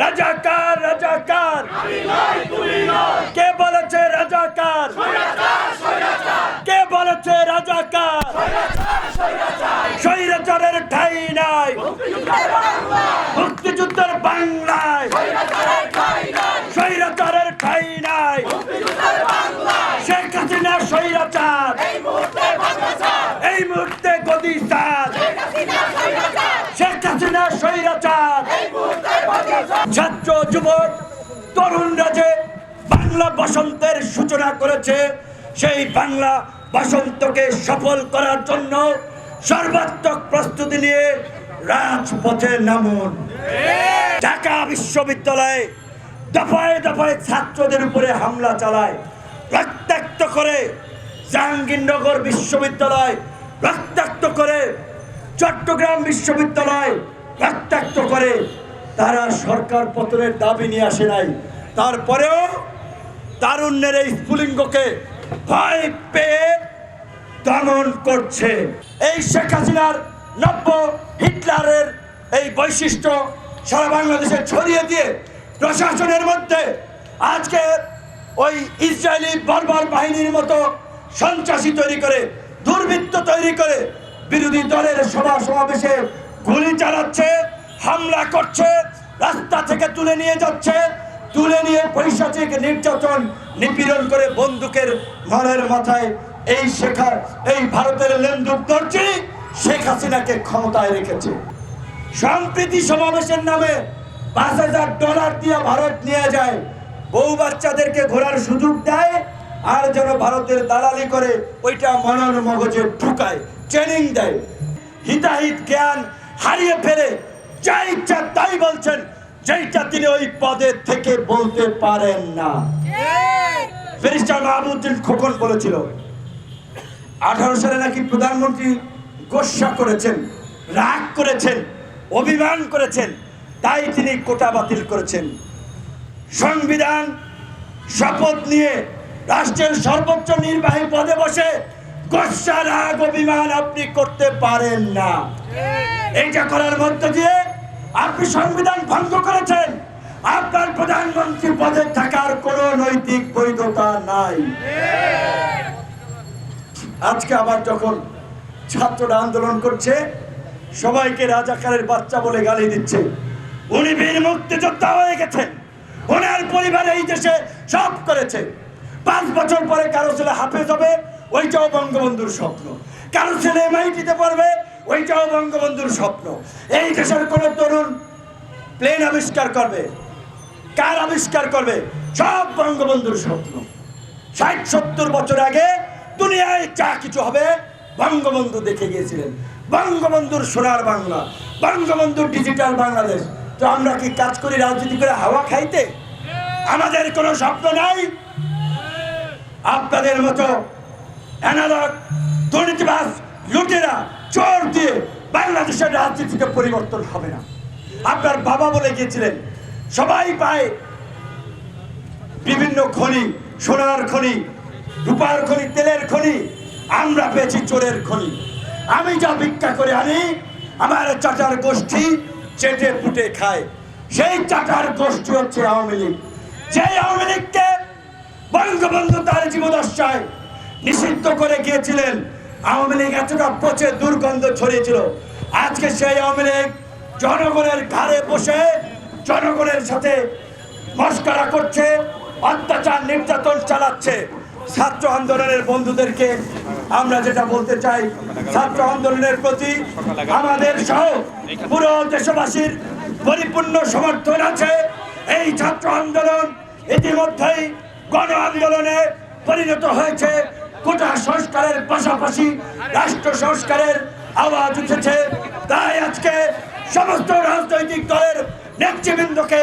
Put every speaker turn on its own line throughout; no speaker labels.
রাজাকার রাজাকার। কে বলেছে রাজাকার? কে বলেছে রাজাকার? স্বৈরাচারের ঠাই নাই। মুক্তিযুদ্ধের বাংলায়। স্বৈরাচারের ঠাই নাই। শেখ হাসিনা স্বৈরাচার এই মুহূর্তে গদি সার শেখ হাসিনা স্বৈরাচার ছাত্র যুবক তরুণরা যে বাংলা বসন্তের সূচনা করেছে। সেই বাংলা বসন্তকে সফল করার জন্য সর্বাত্মক প্রস্তুতি নিয়ে রাজপথে নামুন। ঢাকা বিশ্ববিদ্যালয়ে দফায় দফায় ছাত্রদের উপরে হামলা চালায়। রক্তাক্ত করে জাহাঙ্গীরনগর বিশ্ববিদ্যালয়, রক্তাক্ত করে চট্টগ্রাম বিশ্ববিদ্যালয়, রক্তাক্ত করে তারা সরকার পতনের দাবি নিয়ে আসে নাই। তারপরেও তারুণ্যের এই স্ফুলিঙ্গকে ভয় পেয়ে দমন করছে। এই শেখ হাসিনার নব্য হিটলারের এই বৈশিষ্ট্য সারা বাংলাদেশে ছড়িয়ে দিয়ে প্রশাসনের মধ্যে আজকে ওই ইসরায়েলি বর্বর বাহিনীর মতো সন্ত্রাসী তৈরি করে, দুর্বৃত্ত তৈরি করে বিরোধী দলের সভা সমাবেশে গুলি চালাচ্ছে। হামলা করছে, রাস্তা থেকে তুলে নিয়ে যাচ্ছে, তুলে নিয়ে পৈশাচিক নির্যাতন নিপীড়ন করে বন্দুকের ঘরের মাথায় এই শেখার, এই ভারতের লেন্দুক দর্জি শেখ হাসিনাকে ক্ষমতায় রেখেছে। সম্প্রীতি সমাবেশের নামে পাঁচ হাজার ডলার দিয়ে ভারত নিয়ে যায়। বউ বাচ্চাদেরকে ঘোরার সুযোগ দেয়, আর যেন ভারতের দালালি করে ওইটা মনন মগজে ঢুকায় ট্রেনিং দেয়। হিতাহিত জ্ঞান হারিয়ে ফেলে যা ইচ্ছা তাই বলছেন যেইটা তিনি ওই পদে থেকে বলতে পারেন না। ব্যারিস্টার মাহবুদ্দিন খোকন বলেছিল আঠারো সালে নাকি প্রধানমন্ত্রী গোসা করেছেন রাগ করেছেন অভিমান করেছেন তাই তিনি কোটা বাতিল করেছেন। সংবিধান শপথ নিয়ে রাষ্ট্রের সর্বোচ্চ নির্বাহী পদে বসে গোসা রাগ অভিমান আপনি করতে পারেন না। এইটা করার মধ্য দিয়ে আপনি সংবিধান ভঙ্গ করেছেন। আপনার প্রধানমন্ত্রী পদে থাকার কোনো নৈতিক বৈধতা নাই। আজকে আবার যখন ছাত্ররা আন্দোলন করছে, সবাইকে রাজাকারের বাচ্চা বলে গালি দিচ্ছে। উনি বীর মুক্তিযোদ্ধা হয়ে গেছেন। ওনার পরিবার এই দেশে সব করেছে। পাঁচ বছর পরে কারও ছেলে হাফেজ হবে, ওইটাও বঙ্গবন্ধুর স্বপ্ন। কারও ছেলে এমআইটিতে পড়বে ওইটাও বঙ্গবন্ধুর স্বপ্ন। এই দেশের কোন তরুণ প্লেন আবিষ্কার করবে কার আবিষ্কার করবে, সব বঙ্গবন্ধুর স্বপ্ন। ষাট, সত্তর বছর আগে দুনিয়ায় যা কিছু হবে, বঙ্গবন্ধু দেখে গিয়েছিলেন। বঙ্গবন্ধুর সোনার বাংলা, বঙ্গবন্ধুর ডিজিটাল বাংলাদেশ। তো আমরা কি কাজ করি রাজনীতি করে হাওয়া খাইতে? আমাদের কোনো স্বপ্ন নাই? আপনাদের মতো অ্যানালগ দুর্নীতিবাস লুটেরা চোর দিয়ে বাংলাদেশের রাজনীতিতে পরিবর্তন হবে না। আপনার বাবা বলে গিয়েছিলেন, সবাই পায় বিভিন্ন খনি, সোনার খনি, রূপার খনি, তেলের খনি, আমরা পেয়েছি চোরের খনি। আমি যা ভিক্ষা করে আনি, আমার চাচার গোষ্ঠী চেটে ফুটে খায়। সেই চাচার গোষ্ঠী হচ্ছে আওয়ামী লীগ। সেই আওয়ামী লীগকে বঙ্গবন্ধু তার জীবদশায় নিষিদ্ধ করে গিয়েছিলেন আওয়ামী লীগ এতটা পচে দুর্গন্ধ ছড়িয়েছিল। আজকে সেই আওয়ামী লীগ জনগণের ঘাড়ে বসে জনগণের সাথে মস্করা করছে, অত্যাচার, নির্যাতন চালাচ্ছে। ছাত্র আন্দোলনের বন্ধুদেরকে আমরা যেটা বলতে চাই, ছাত্র আন্দোলনের প্রতি আমাদের সহ পুরো দেশবাসীর পরিপূর্ণ সমর্থন আছে। এই ছাত্র আন্দোলন ইতিমধ্যেই গণ আন্দোলনে পরিণত হয়েছে। কোটা সংস্কারের পাশাপাশি রাষ্ট্র সংস্কারের আওয়াজ উঠেছে। তাই আজকে সমস্ত রাজনৈতিক দলের নেতৃবৃন্দকে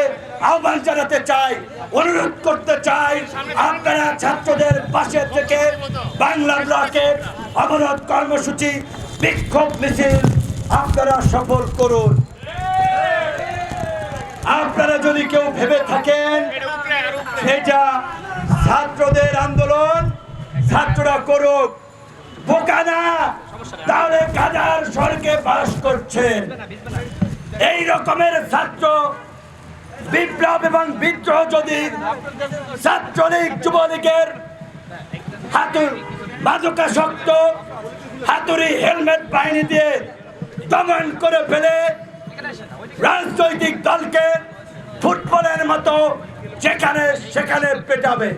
আহ্বান জানাতে চাই অনুরোধ করতে চাই আপনারা ছাত্রদের পাশে থেকে বাংলা ব্লকে অবরোধ কর্মসূচি বিক্ষোভ মিছিল আপনারা সফল করুন। আপনারা যদি কেউ ভেবে থাকেন এটা ছাত্রদের আন্দোলন ছাত্ররা করুক। বোকা না। তাহলে গাজার স্বর্গে বাস করছেন এই রকমের ছাত্র, বিপ্লব এবং বিদ্রোহ যদি ছাত্রলীগ যুবলীগের হাতুর মাদকাসক্ত হাতুড়ি হেলমেট বাহিনী দিয়ে দমন করে ফেলে রাজনৈতিক দলকে ফুটবলের মতো যেখানে সেখানে পেটাবে।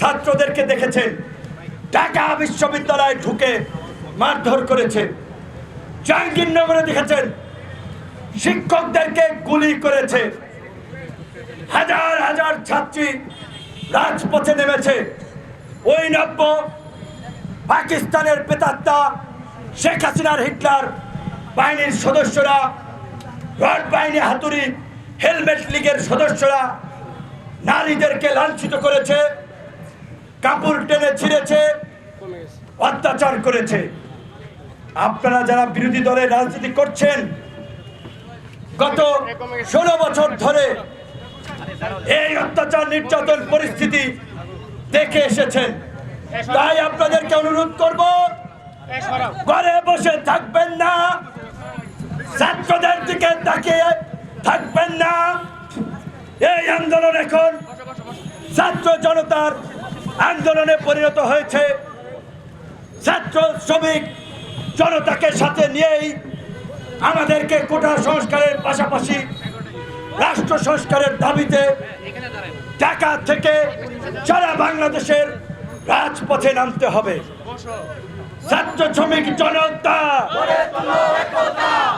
ছাত্রদেরকে দেখেছেন। ঢাকা বিশ্ববিদ্যালয়ে ঢুকে মারধর করেছে। জাহাঙ্গীরনগরে দেখেছেন, শিক্ষকদেরকে গুলি করেছে। হাজার হাজার ছাত্রী রাজপথে নেমেছে। ওই নব্য পাকিস্তানের পেতাত্তা শেখ হাসিনার হিটলার বাহিনীর সদস্যরা, রড বাহিনী হাতুড়ি, হেলমেট লীগের সদস্যরা নারীদেরকে লাঞ্ছিত করেছে। কাপড় টেনে ছিঁড়েছে, অত্যাচার করেছে। আপনারা যারা বিরোধী দলের রাজনীতি করছেন, গত ষোলো বছর ধরে এই অত্যাচার নির্যাতন পরিস্থিতি দেখে এসেছেন। তাই আপনাদেরকে অনুরোধ করব, ঘরে বসে থাকবেন না, ছাত্রদের দিকে তাকিয়ে থাকবেন না। এই আন্দোলন এখন ছাত্র জনতার আন্দোলনে পরিণত হয়েছে। ছাত্র, শ্রমিক, জনতাকে সাথে নিয়েই আমাদেরকে কোটা সংস্কারের পাশাপাশি রাষ্ট্র সংস্কারের দাবিতে ঢাকা থেকে সারা বাংলাদেশের রাজপথে নামতে হবে। ছাত্র, শ্রমিক, জনতা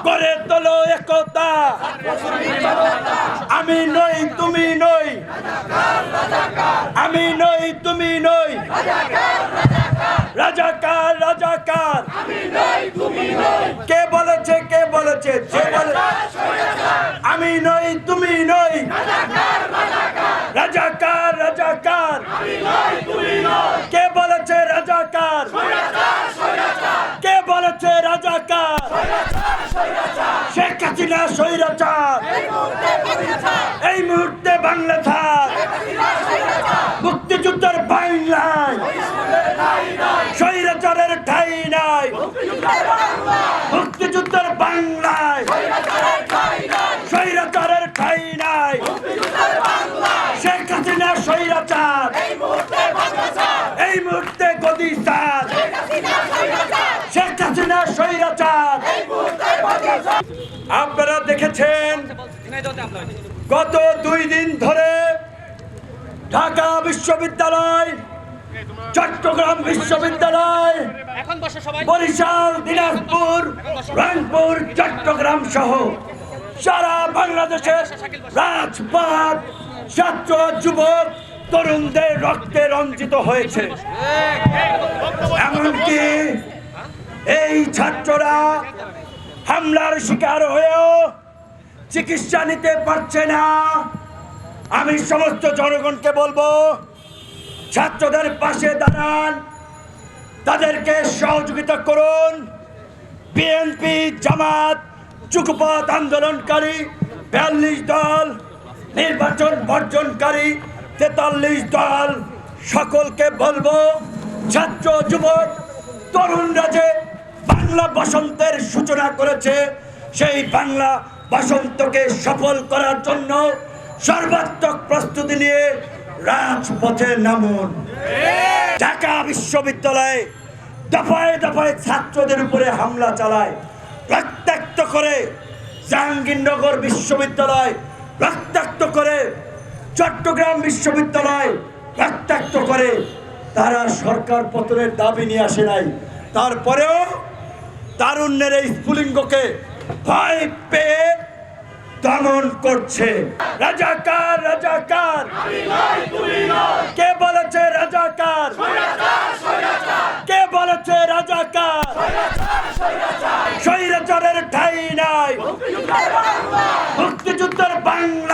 করে তোলো একতা। আমি নই, তুমি নই। আমি নই, তুমি নই। রাজাকার রাজাকার। কে বলেছে কে বলেছে, যে বলে আমি নই, তুমি নই। রাজাকার রাজাকার কে বলেছে রাজাকার কে বলেছে রাজাকার শেখ হাসিনা স্বৈরাচার। এই মুহূর্তে বাংলা থাক মুক্তিযুদ্ধের বাংলায় স্বৈরাচারের ঠাই নাই। মুক্তিযুদ্ধের বাংলায়। স্বৈরাচারের ঠাই নাই। শেখ হাসিনা স্বৈরাচার। এই মুহূর্তে গদি স্যার শেখ হাসিনা স্বৈরাচার। আপনারা দেখেছেন গত দুই দিন ধরে ঢাকা বিশ্ববিদ্যালয় চট্টগ্রাম বিশ্ববিদ্যালয় বরিশাল দিনাজপুর রংপুর চট্টগ্রাম সহ সারা বাংলাদেশের রাজপথ ছাত্র যুবক তরুণদের রক্তে রঞ্জিত হয়েছে এমনকি এই ছাত্ররা হামলার শিকার হয়েও চিকিৎসা নিতে পারছে না। আমি সমস্ত জনগণকে বলব, ছাত্রদের পাশে দাঁড়ান। তাদেরকে সহযোগিতা করুন। বিএনপি, জামাত চুকুপথ আন্দোলনকারী, বিয়াল্লিশ দল, নির্বাচন বর্জনকারী, তেতাল্লিশ দল, সকলকে বলব, ছাত্র, যুবক, তরুণরা যে বাংলা বসন্তের সূচনা করেছে। সেই বাংলা বসন্তকে সফল করার জন্য সর্বাত্মক প্রস্তুতি নিয়ে রাজপথে নামুন। ঢাকা বিশ্ববিদ্যালয়ে দফায় দফায় ছাত্রদের উপরে হামলা চালায়। রক্তাক্ত করে জাহাঙ্গীরনগর বিশ্ববিদ্যালয়, রক্তাক্ত করে চট্টগ্রাম বিশ্ববিদ্যালয়, রক্তাক্ত করে। তারা সরকার পতনের দাবি নিয়ে আসে নাই। তারপরেও তারুণ্যের এই স্ফুলিঙ্গকে ভয় পেয়ে দমন করছে। রাজাকার রাজাকার। কে বলেছে রাজাকার? কে বলেছে রাজাকার? স্বৈরাচারের ঠাই নাই। মুক্তিযুদ্ধের বাংলা